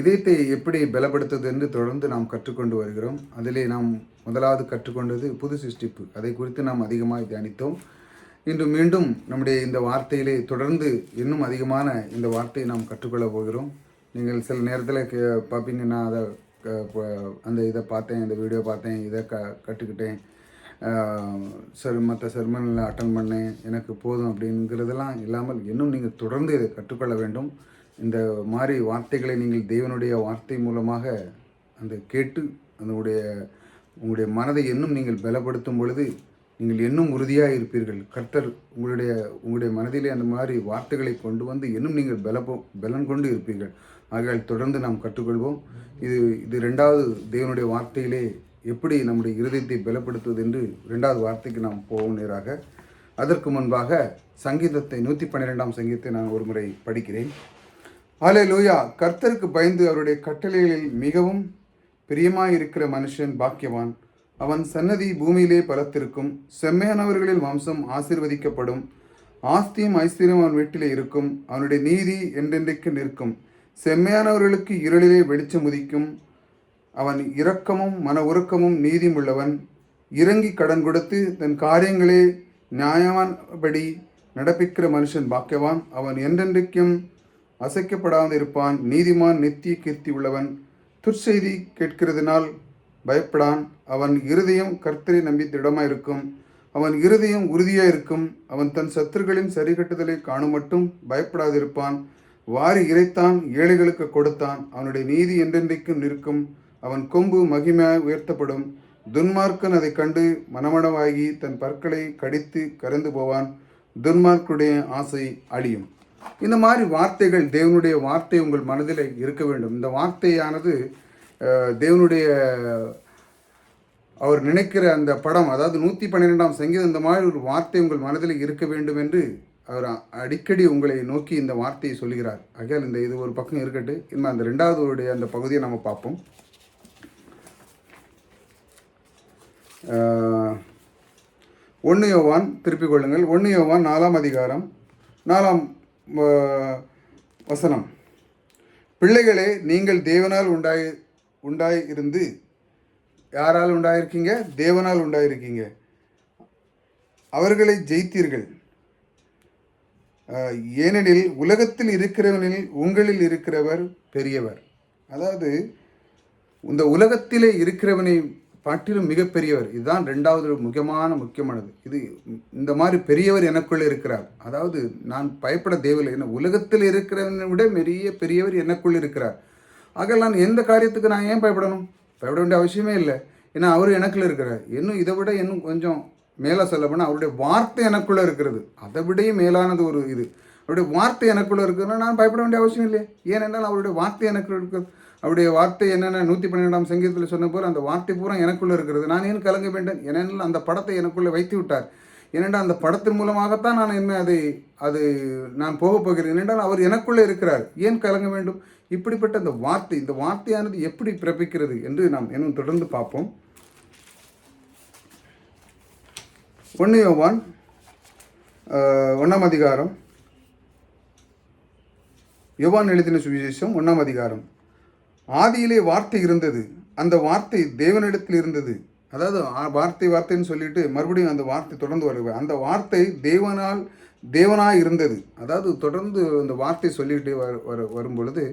இதயத்தை எப்படி பலப்படுத்துவது என்று தொடர்ந்து நாம் கற்றுக்கொண்டு வருகிறோம். அதிலே நாம் முதலாவது கற்றுக்கொண்டது புது சிருஷ்டிப்பு. அதை குறித்து நாம் அதிகமாக தியானித்தோம். இன்று மீண்டும் நம்முடைய இந்த வார்த்தையிலே தொடர்ந்து இன்னும் அதிகமான இந்த வார்த்தையை நாம் கற்றுக்கொள்ள போகிறோம். நீங்கள் சில நேரத்தில் கே பார்ப்பீங்க நான் அதை அந்த இதை பார்த்தேன் இந்த வீடியோ பார்த்தேன் இதை க கற்றுக்கிட்டேன். சரி மற்ற செர்மனில் அட்டன் பண்ணேன். எனக்கு போதும் அப்படிங்கிறதெல்லாம் இல்லாமல் இன்னும் நீங்கள் தொடர்ந்து இதை கற்றுக்கொள்ள வேண்டும். இந்த மாதிரி வார்த்தைகளை நீங்கள் தேவனுடைய வார்த்தை மூலமாக அந்த கேட்டு அதனுடைய உங்களுடைய மனதை இன்னும் நீங்கள் பலப்படுத்தும் பொழுது நீங்கள் இன்னும் உறுதியாக இருப்பீர்கள். கர்த்தர் உங்களுடைய உங்களுடைய மனதிலே அந்த மாதிரி வார்த்தைகளை கொண்டு வந்து இன்னும் நீங்கள் பலப்போ பலன் கொண்டு இருப்பீர்கள். ஆகையால் தொடர்ந்து நாம் கற்றுக்கொள்வோம். இது இது ரெண்டாவது தேவனுடைய வார்த்தையிலே எப்படி நம்முடைய இருதயத்தை பலப்படுத்துவது என்று ரெண்டாவது வார்த்தைக்கு நாம் போவோம் நேராக. அதற்கு முன்பாக சங்கீதத்தை நூற்றி பன்னிரெண்டாம் சங்கீதத்தை நான் ஒரு முறை படிக்கிறேன். ஆலே லூயா கர்த்தருக்கு பயந்து அவருடைய கட்டளைகளில் மிகவும் பிரியமாயிருக்கிற மனுஷன் பாக்கியவான். அவன் சன்னதி பூமியிலே பலத்திருக்கும். செம்மையானவர்களின் வம்சம் ஆசிர்வதிக்கப்படும். ஆஸ்தியும் ஐஸ்வர்யம் அவன் வீட்டிலே இருக்கும். அவனுடைய நீதி என்றென்றைக்கு நிற்கும். செம்மையானவர்களுக்கு இருளிலே வெளிச்சம் உதிக்கும். அவன் இரக்கமும் மன உருக்கமும் நீதியும் உள்ளவன் இறங்கி கடன் கொடுத்து தன் காரியங்களே நியாயமானபடி நடப்பிக்கிற மனுஷன் பாக்கியவான். அவன் என்றென்றைக்கும் அசைக்கப்படாமல் இருப்பான். நீதிமான் நித்திய கீர்த்தி உள்ளவன். துர்ச்செய்தி கேட்கிறதுனால் பயப்படான். அவன் இருதயம் கர்த்தரை நம்பி திடமாக இருக்கும் அவன் இருதயம் உறுதியாக இருக்கும் அவன் தன் சத்துருக்களின் சரிகட்டுதலை காணும் மட்டும் பயப்படாதிருப்பான். வாரி இறைத்தான் ஏழைகளுக்கு கொடுத்தான். அவனுடைய நீதி என்றென்றைக்கும் நிற்கும். அவன் கொம்பு மகிமையாக உயர்த்தப்படும். துன்மார்க்கன் அதை கண்டு மனமடமாகி தன் பற்களை கடித்து கரைந்து போவான். துன்மார்க்குடைய ஆசை அழியும். இந்த மாதிரி வார்த்தைகள் தேவனுடைய வார்த்தை உங்கள் மனதில் இருக்க வேண்டும். இந்த வார்த்தையானது தேவனுடைய அவர் நினைக்கிற அந்த படம் அதாவது நூற்றி பன்னிரெண்டாம் சங்கீதம் இந்த மாதிரி ஒரு வார்த்தை உங்கள் மனதில் இருக்க வேண்டும் என்று அவர் அடிக்கடி உங்களை நோக்கி இந்த வார்த்தையை சொல்கிறார் ஆகையால் இந்த இது ஒரு பக்கம் இருக்கட்டு இனிமேல் அந்த ரெண்டாவது உடைய அந்த பகுதியை நம்ம பார்ப்போம். ஒன்று யோவான் திருப்பிக் கொள்ளுங்கள். ஒன்று யோவான் நாலாம் அதிகாரம் நாலாம் வசனம். பிள்ளைகளே நீங்கள் தேவனால் உண்டாய் உண்டாய் இருந்து யாரால் உண்டாயிருக்கீங்க? தேவனால் உண்டாயிருக்கீங்க. அவர்களை ஜெயித்தீர்கள். ஏனெனில் உலகத்தில் இருக்கிறவனில் உங்களில் இருக்கிறவர் பெரியவர். அதாவது இந்த உலகத்திலே இருக்கிறவனை பாட்டிலும் மிகப்பெரியவர். இதுதான் ரெண்டாவது முக்கியமான முக்கியமானது. இது இந்த மாதிரி பெரியவர் எனக்குள்ளே இருக்கிறார். அதாவது நான் பயப்பட தேவையில்லை. ஏன்னா உலகத்தில் இருக்கிறவனை விட பெரிய பெரியவர் எனக்குள் இருக்கிறார். ஆக நான் எந்த காரியத்துக்கு நான் ஏன் பயப்படணும்? பயப்பட வேண்டிய அவசியமே இல்லை. ஏன்னா அவர் எனக்குள்ளே இருக்கிறார். இன்னும் இதை விட இன்னும் கொஞ்சம் மேலே சொல்ல போனால் அவருடைய வார்த்தை எனக்குள்ளே இருக்கிறது. அதை விடையும் மேலானது ஒரு இது. அவருடைய வார்த்தை எனக்குள்ளே இருக்குதுன்னா நான் பயப்பட வேண்டிய அவசியம் இல்லை ஏனென்றால் அவருடைய வார்த்தை எனக்குள்ள இருக்கிறது. அவருடைய வார்த்தை என்னென்ன? நூற்றி பன்னிரெண்டாம் சங்கீதத்தில் சொன்ன போல் அந்த வார்த்தை பூரா எனக்குள்ளே இருக்கிறது. நான் ஏன் கலங்க வேண்டும்? ஏனெனில் அந்த படத்தை எனக்குள்ளே வைத்து விட்டார். ஏனென்றால் அந்த படத்தின் மூலமாகத்தான் நான் என்ன அதை அது நான் போகப் போகிறேன். ஏனென்றால் அவர் எனக்குள்ளே இருக்கிறார். ஏன் கலங்க வேண்டும்? இப்படிப்பட்ட இந்த வார்த்தை இந்த வார்த்தையானது எப்படி பிறப்பிக்கிறது என்று நாம் இன்னும் தொடர்ந்து பார்ப்போம். ஒன்று யோவான் ஒன்றாம் அதிகாரம். யோவான் எழுதின சுவிசேஷம் ஒன்றாம் அதிகாரம். ஆதியிலே வார்த்தை இருந்தது. அந்த வார்த்தை தேவனிடத்தில் இருந்தது. அதாவது வார்த்தை வார்த்தைன்னு சொல்லிட்டு மறுபடியும் அந்த வார்த்தை தொடர்ந்து வருவேன் அந்த வார்த்தை தேவனால் தேவனாக இருந்தது. அதாவது தொடர்ந்து அந்த வார்த்தை சொல்லிட்டு வர வர வரும் பொழுது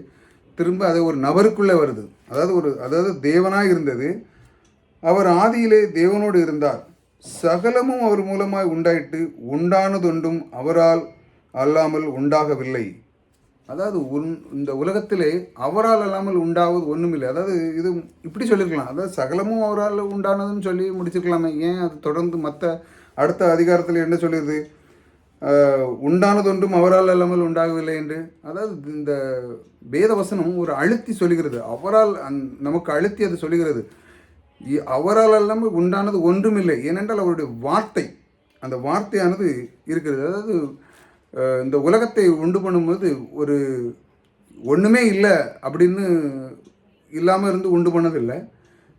திரும்ப அது ஒரு நபருக்குள்ளே வருது. அதாவது ஒரு அதாவது தேவனாக இருந்தது. அவர் ஆதியிலே தேவனோடு இருந்தார். சகலமும் அவர் மூலமாய் உண்டாயிட்டு உண்டானதொன்றும் அவரால் அல்லாமல் உண்டாகவில்லை. அதாவது உன் இந்த உலகத்திலே அவரால் அல்லாமல் உண்டாவது ஒன்றுமில்லை அதாவது இது இப்படி சொல்லியிருக்கலாம். அதாவது சகலமும் அவரால் உண்டானதுன்னு சொல்லி முடிச்சிருக்கலாமே. ஏன் அது தொடர்ந்து மற்ற அடுத்த அதிகாரத்தில் என்ன சொல்லிடுது உண்டானது உண்டானதொன்றும் அவரால் அல்லாமல் உண்டாகவில்லை என்று. அதாவது இந்த வேத வசனம் ஒரு அழுத்தி சொல்லுகிறது. அவரால் அந் நமக்கு அழுத்தி அது சொல்லுகிறது. அவரால் அல்லாமல் உண்டானது ஒன்றுமில்லை. ஏனென்றால் அவருடைய வார்த்தை அந்த வார்த்தையானது இருக்கிறது. அதாவது இந்த உலகத்தை உண்டு பண்ணும்போது ஒரு ஒன்றுமே இல்லை அப்படின்னு இல்லாமல் இருந்து உண்டு பண்ணதில்லை.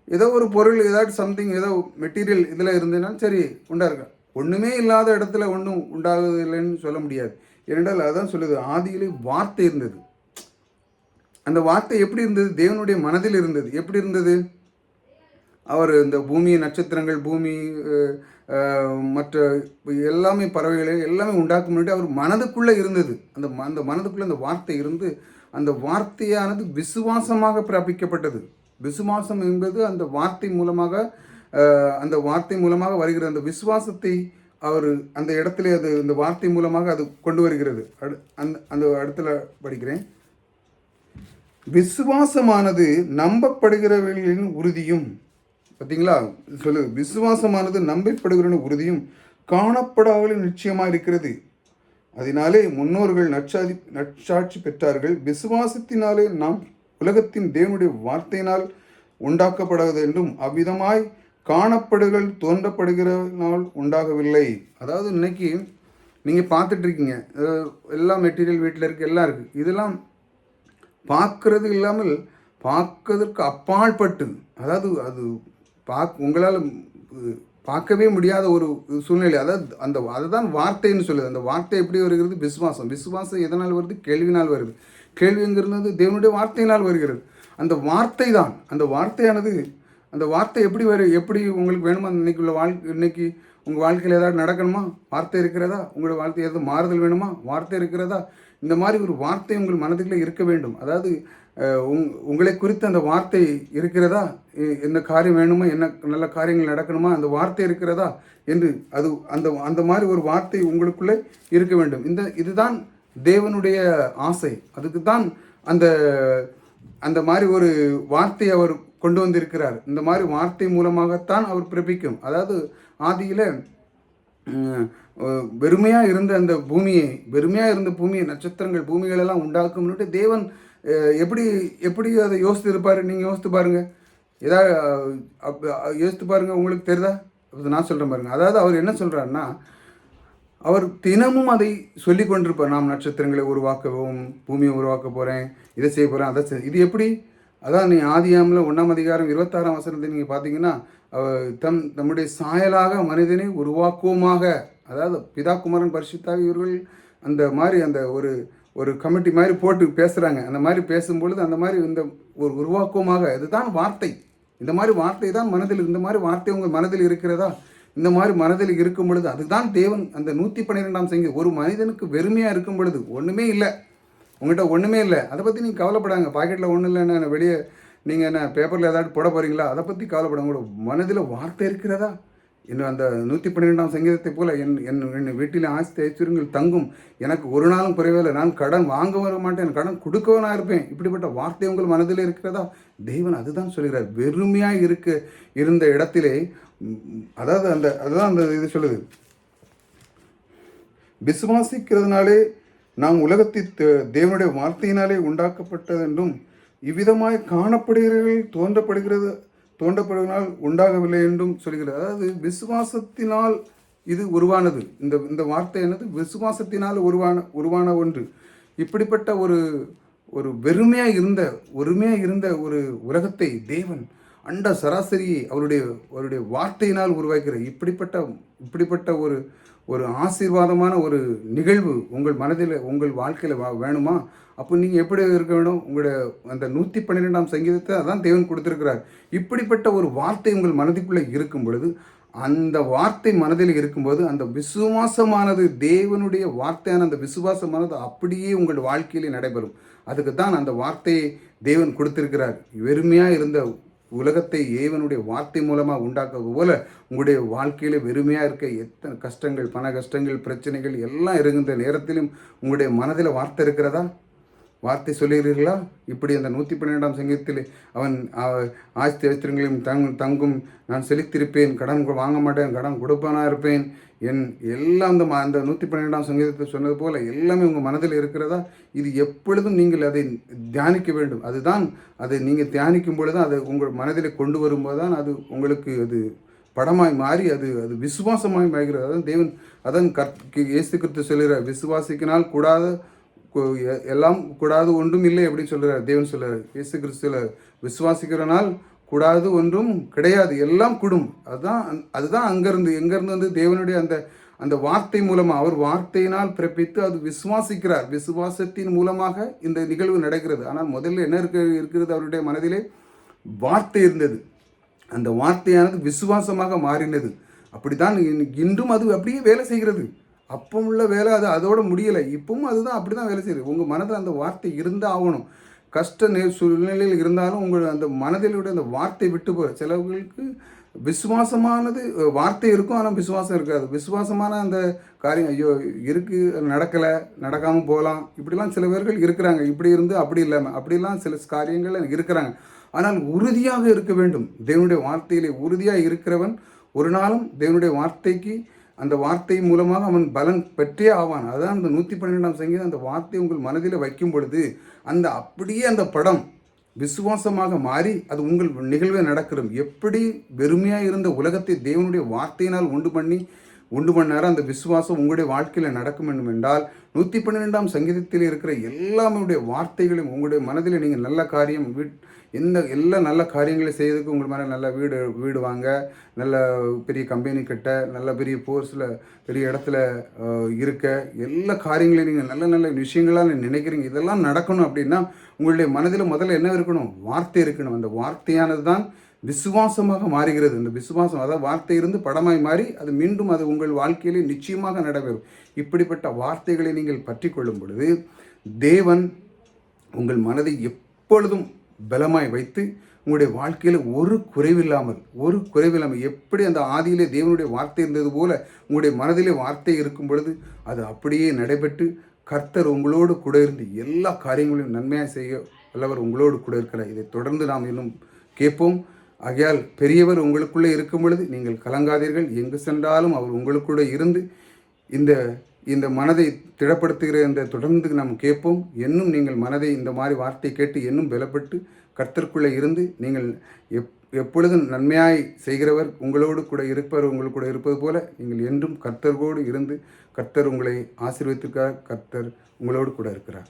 ஏதோ ஒரு பொருள் ஏதாச்சும் சம்திங் ஏதோ மெட்டீரியல் இதில் இருந்ததுன்னா சரி உண்டாருக்க ஒன்றுமே இல்லாத இடத்துல ஒன்றும் உண்டாகுதில்லைன்னு சொல்ல முடியாது. ஏனென்றால் அதான் சொல்லுது ஆதியிலே வார்த்தை இருந்தது. அந்த வார்த்தை எப்படி இருந்தது? தேவனுடைய மனதில் இருந்தது. எப்படி இருந்தது? அவர் இந்த பூமி நட்சத்திரங்கள் பூமி மற்ற எல்லாமே பறவைகளை எல்லாமே உண்டாக்கும் முன்னாடி அவர் மனதுக்குள்ளே இருந்தது. அந்த ம- அந்த மனதுக்குள்ளே அந்த வார்த்தை இருந்து அந்த வார்த்தையானது விசுவாசமாக பிறப்பிக்கப்பட்டது விசுவாசம் என்பது அந்த வார்த்தை மூலமாக அந்த வார்த்தை மூலமாக வருகிற அந்த விசுவாசத்தை அவர் அந்த இடத்துல அது இந்த வார்த்தை மூலமாக அது கொண்டு வருகிறது. அடு அந்த அந்த இடத்துல படிக்கிறேன். விசுவாசமானது நம்பப்படுகிறவர்களின் உறுதியும் பார்த்தீங்களா சொல்லு விசுவாசமானது நம்பப்படுகிறவர்களின் உறுதியும் காணப்படாமல் நிச்சயமாக இருக்கிறது. அதனாலே முன்னோர்கள் நற்சாதி நற்சாட்சி பெற்றார்கள். விசுவாசத்தினாலே நாம் உலகத்தின் தேவனுடைய வார்த்தையினால் உண்டாக்கப்படாது என்றும் அவ்விதமாய் காணப்படுகள் தோன்றப்படுகிறனால் உண்டாகவில்லை. அதாவது இன்னைக்கு நீங்கள் பார்த்துட்ருக்கீங்க. எல்லா மெட்டீரியல் வீட்டில் இருக்குது எல்லாம் இருக்குது இதெல்லாம் பார்க்கறது இல்லாமல் பார்க்கறதற்கு அப்பாற்பட்டு அதாவது அது பார்க்க உங்களால் பார்க்கவே முடியாத ஒரு சூழ்நிலை. அதாவது அந்த அதுதான் வார்த்தைன்னு சொல்லுது. அந்த வார்த்தை எப்படி வருகிறது? விசுவாசம். விசுவாசம் எதனால் வருது? கேள்வினால் வருது. கேள்விங்கிறது தேவனுடைய வார்த்தையினால் வருகிறது. அந்த வார்த்தை தான் அந்த வார்த்தையானது அந்த வார்த்தை எப்படி வரு எப்படி உங்களுக்கு வேணுமா? இன்னைக்கு உள்ள வாழ்க்கை இன்னைக்கு உங்கள் வாழ்க்கையில் ஏதாவது நடக்கணுமா? வார்த்தை இருக்கிறதா? உங்களோட வாழ்க்கை ஏதாவது மாறுதல் வேணுமா? வார்த்தை இருக்கிறதா? இந்த மாதிரி ஒரு வார்த்தை உங்கள் மனதுக்குள்ளே இருக்க வேண்டும். அதாவது உங் உங்களை குறித்து அந்த வார்த்தை இருக்கிறதா? எ- என்ன காரியம் வேணுமா? என்ன நல்ல காரியங்கள் நடக்கணுமா? அந்த வார்த்தை இருக்கிறதா? என்று அது அந்த அந்த மாதிரி ஒரு வார்த்தை உங்களுக்குள்ளே இருக்க வேண்டும். இந்த இதுதான் தேவனுடைய ஆசை. அதுக்கு தான் அந்த அந்த மாதிரி ஒரு வார்த்தை அவர் கொண்டு வந்திருக்கிறார். இந்த மாதிரி வார்த்தை மூலமாகத்தான் அவர் பிறப்பிக்கும். அதாவது ஆதியில் வெறுமையாக இருந்த அந்த பூமியை வெறுமையாக இருந்த பூமியை நட்சத்திரங்கள் பூமிகளெல்லாம் உண்டாக்கும்னுட்டு தேவன் எப்படி எப்படி அதை யோசித்து இருப்பார் நீங்கள் யோசித்து பாருங்கள் ஏதாவது அப் யோசித்து பாருங்கள் உங்களுக்கு தெரியுதா அப்ப நான் சொல்கிறேன் பாருங்க. அதாவது அவர் என்ன சொல்கிறாருன்னா அவர் தினமும் அதை சொல்லி கொண்டிருப்பார் நாம் நட்சத்திரங்களை உருவாக்கவும் பூமியை உருவாக்க போகிறேன் இதை செய்ய போகிறேன் அதை இது எப்படி? அதான் நீ ஆதியாமில் ஒன்றாம் அதிகாரம் இருபத்தாறாம் வசனத்தை நீங்கள் பார்த்தீங்கன்னா தம் தம்முடைய சாயலாக மனிதனை உருவாக்குவோமாக. அதாவது பிதா குமரன் பரிசுத்தாக இவர்கள் அந்த மாதிரி அந்த ஒரு ஒரு கமிட்டி மாதிரி போட்டு பேசுகிறாங்க அந்த மாதிரி பேசும்பொழுது அந்த மாதிரி இந்த ஒரு உருவாக்குவோமாக. இதுதான் வார்த்தை. இந்த மாதிரி வார்த்தை தான் மனதில் இந்த மாதிரி வார்த்தை உங்கள் மனதில் இருக்கிறதா? இந்த மாதிரி மனதில் இருக்கும் பொழுது அதுதான் தேவன். அந்த நூற்றி பன்னிரெண்டாம் சங்கி ஒரு மனிதனுக்கு வெறுமையாக இருக்கும் பொழுது ஒன்றுமே இல்லை. உங்கள்கிட்ட ஒன்றுமே இல்லை. அதை பற்றி நீங்கள் கவலைப்படாங்க. பாக்கெட்டில் ஒன்றும் இல்லைன்னா வெளியே நீங்கள் என்ன பேப்பரில் ஏதாவது போட போகிறீங்களா அதை பற்றி கவலைப்படாங்க உங்களோட மனதில் வார்த்தை இருக்கிறதா? இன்னும் அந்த நூற்றி பன்னிரெண்டாம் சங்கீதத்தை போல என் என் என் வீட்டில் ஆஸ்தி ஐஸ்வர்யங்கள் தங்கும். எனக்கு ஒரு நாளும் குறைவில்லை நான் கடன் வாங்க வர மாட்டேன் கடன் கொடுக்கவனாக இருப்பேன். இப்படிப்பட்ட வார்த்தை உங்கள் மனதில் இருக்கிறதா? தெய்வன் அதுதான் சொல்கிறார் வெறுமையாக இருக்க இருந்த இடத்திலே அதாவது அந்த அதுதான் அந்த இது சொல்லுது. விசுவாசிக்கிறதுனாலே நாம் உலகத்தை தேவனுடைய வார்த்தையினாலே உண்டாக்கப்பட்டதென்றும் இவ்விதமாய் காணப்படுகிறவர்கள் தோன்றப்படுகிறது தோன்றப்படுவதனால் உண்டாகவில்லை என்றும் சொல்கிறது. அதாவது விசுவாசத்தினால் இது உருவானது. இந்த இந்த வார்த்தை என்னது? விசுவாசத்தினால் உருவான உருவான ஒன்று. இப்படிப்பட்ட ஒரு ஒரு வெறுமையாக இருந்த ஒருமையாக இருந்த ஒரு உலகத்தை தேவன் அண்ட சராசரியை அவருடைய அவருடைய வார்த்தையினால் உருவாக்கிறார். இப்படிப்பட்ட இப்படிப்பட்ட ஒரு ஒரு ஆசீர்வாதமான ஒரு நிகழ்வு உங்கள் மனதில் உங்கள் வாழ்க்கையில் வா வேணுமா? அப்போ நீங்கள் எப்படி இருக்க வேணும்? உங்களுடைய அந்த நூற்றி பன்னிரெண்டாம் சங்கீதத்தை அதான் தேவன் கொடுத்துருக்கிறார். இப்படிப்பட்ட ஒரு வார்த்தை உங்கள் மனதுக்குள்ளே இருக்கும் பொழுது அந்த வார்த்தை மனதில் இருக்கும்போது அந்த விசுவாசமானது தேவனுடைய வார்த்தையான அந்த விசுவாசமானது அப்படியே உங்கள் வாழ்க்கையிலே நடைபெறும். அதுக்கு தான் அந்த வார்த்தையை தேவன் கொடுத்திருக்கிறார். வெறுமையாக இருந்த உலகத்தை ஏவனுடைய வார்த்தை மூலமாக உண்டாக்குவது போல உங்களுடைய வாழ்க்கையில் வெறுமையாக இருக்க எத்தனை கஷ்டங்கள் பண கஷ்டங்கள் பிரச்சனைகள் எல்லாம் இருக்கின்ற நேரத்திலும் உங்களுடைய மனதில் வார்த்தை இருக்கிறதா? வார்த்தை சொல்லுகிறீர்களா? இப்படி அந்த நூற்றி பன்னிரெண்டாம் சங்கீதத்தில் அவன் ஆஸ்தி ஐஸ்வர்யங்களையும் தங் தங்கும் நான் செலுத்தியிருப்பேன். கடன் வாங்க மாட்டேன். கடன் கொடுப்பானா இருப்பேன். என் எல்லாம் அந்த அந்த நூற்றி பன்னிரெண்டாம் சங்கீதத்தை சொன்னது போல் எல்லாமே உங்கள் மனதில் இருக்கிறதா? இது எப்பொழுதும் நீங்கள் அதை தியானிக்க வேண்டும். அதுதான் அதை நீங்கள் தியானிக்கும் பொழுது அதை உங்கள் மனதில் கொண்டு வரும்போது தான் அது உங்களுக்கு அது படமாய் மாறி அது அது விசுவாசமாய் மாறுகிறது. அதான் தேவன் அதான் கற் இயேசு கிறிஸ்து சொல்கிற விசுவாசிக்கினால் கூடாத எல்லாம் கூடாது ஒன்றும் இல்லை அப்படின்னு சொல்கிறார் தேவன் சொல்கிறார் இயேசு கிறிஸ்துல விசுவாசிக்கிறனால் கூடாது ஒன்றும் கிடையாது. எல்லாம் கூடும். அதுதான் அதுதான் அங்கேருந்து எங்கேருந்து வந்து தேவனுடைய அந்த அந்த வார்த்தை மூலமாக அவர் வார்த்தையினால் பிறப்பித்து அது விசுவாசிக்கிறார். விசுவாசத்தின் மூலமாக இந்த நிகழ்வு நடக்கிறது. ஆனால் முதல்ல என்ன இருக்க இருக்கிறது அவருடைய மனதிலே? வார்த்தை இருந்தது. அந்த வார்த்தையானது விசுவாசமாக மாறினது. அப்படித்தான் இன்- இன்றும் அது அப்படியே வேலை செய்கிறது. அப்போ உள்ள வேலை அது அதோட முடியலை. இப்பவும் அதுதான் அப்படி தான் வேலை செய்யுது. உங்கள் மனதில் அந்த வார்த்தை இருந்தால் ஆகணும். கஷ்ட நே சூழ்நிலையில் இருந்தாலும் உங்கள் அந்த மனதிலுடைய அந்த வார்த்தை விட்டு போகிற சிலவர்களுக்கு விசுவாசமானது வார்த்தை இருக்கும் ஆனால் விசுவாசம் இருக்காது. விசுவாசமான அந்த காரியம் ஐயோ இருக்குது நடக்கலை நடக்காமல் போகலாம். இப்படிலாம் சில பேர்கள் இருக்கிறாங்க. இப்படி இருந்து அப்படி இல்லாமல் அப்படிலாம் சில காரியங்கள் இருக்கிறாங்க. ஆனால் உறுதியாக இருக்க வேண்டும். தேவனுடைய வார்த்தையிலே உறுதியாக இருக்கிறவன் ஒரு நாளும் தேவனுடைய வார்த்தைக்கு அந்த வார்த்தை மூலமாக அவன் பலன் பெற்றே ஆவான். அதுதான் அந்த நூற்றி பன்னிரெண்டாம் சங்கீதம். அந்த வார்த்தை உங்கள் மனதில் வைக்கும் பொழுது அந்த அப்படியே அந்த படம் விசுவாசமாக மாறி அது உங்கள் நிகழ்வே நடக்கிறது எப்படி வெறுமையாக இருந்த உலகத்தை தேவனுடைய வார்த்தையினால் உண்டு பண்ணி உண்டு பண்ணார அந்த விசுவாசம் உங்களுடைய வாழ்க்கையில் நடக்கும் வேண்டும் என்றால் நூற்றி பன்னிரெண்டாம் சங்கீதத்தில் இருக்கிற எல்லாமுடைய வார்த்தைகளையும் உங்களுடைய மனதில் நீங்கள் நல்ல காரியம் வீட் எந்த எல்லா நல்ல காரியங்களை செய்யறதுக்கு உங்கள் மேலே நல்ல வீடு வீடு வாங்க நல்ல பெரிய கம்பெனி கிட்ட நல்ல பெரிய போர்ஸில் பெரிய இடத்துல இருக்க எல்லா காரியங்களையும் நீங்கள் நல்ல நல்ல விஷயங்களாக நினைக்கிறீங்க இதெல்லாம் நடக்கணும் அப்படின்னா உங்களுடைய மனதில் முதல்ல என்ன இருக்கணும்? வார்த்தை இருக்கணும். அந்த வார்த்தையானது தான் விசுவாசமாக மாறுகிறது. இந்த விசுவாசம் அதாவது வார்த்தை இருந்து படமாய் மாறி அது மீண்டும் அது உங்கள் வாழ்க்கையிலே நிச்சயமாக நடைபெறும். இப்படிப்பட்ட வார்த்தைகளை நீங்கள் பற்றி கொள்ளும் பொழுது தேவன் உங்கள் மனதை எப்பொழுதும் பலமாய் வைத்து உங்களுடைய வாழ்க்கையில் ஒரு குறைவில்லாமல் ஒரு குறைவில்லாமல் எப்படி அந்த ஆதியிலே தேவனுடைய வார்த்தை இருந்தது போல உங்களுடைய மனதிலே வார்த்தை இருக்கும் பொழுது அது அப்படியே நடைபெற்று கர்த்தர் உங்களோடு கூட இருந்து எல்லா காரியங்களையும் நன்மையாக செய்ய வல்லவர் உங்களோடு கூட இருக்கிறார் இதை தொடர்ந்து நாம் இன்னும் கேட்போம். ஆகையால் பெரியவர் உங்களுக்குள்ளே இருக்கும் பொழுது நீங்கள் கலங்காதீர்கள். எங்கு சென்றாலும் அவர் உங்களுக்குள்ளே இருந்து இந்த இந்த மனதை திடப்படுத்துகிற என்ற தொடர்ந்து நாம் கேட்போம். இன்னும் நீங்கள் மனதை இந்த மாதிரி வார்த்தை கேட்டு இன்னும் பலப்பட்டு கர்த்தருக்குள்ளே இருந்து நீங்கள் எப் எப்பொழுதும் நன்மையாய் செய்கிறவர் உங்களோடு கூட இருப்பவர் உங்களுக்கு கூட இருப்பது போல நீங்கள் என்றும் கர்த்தர்கோடு இருந்து கர்த்தர் உங்களை ஆசீர்வதித்திருக்கிறார். கர்த்தர் உங்களோடு கூட இருக்கிறார்.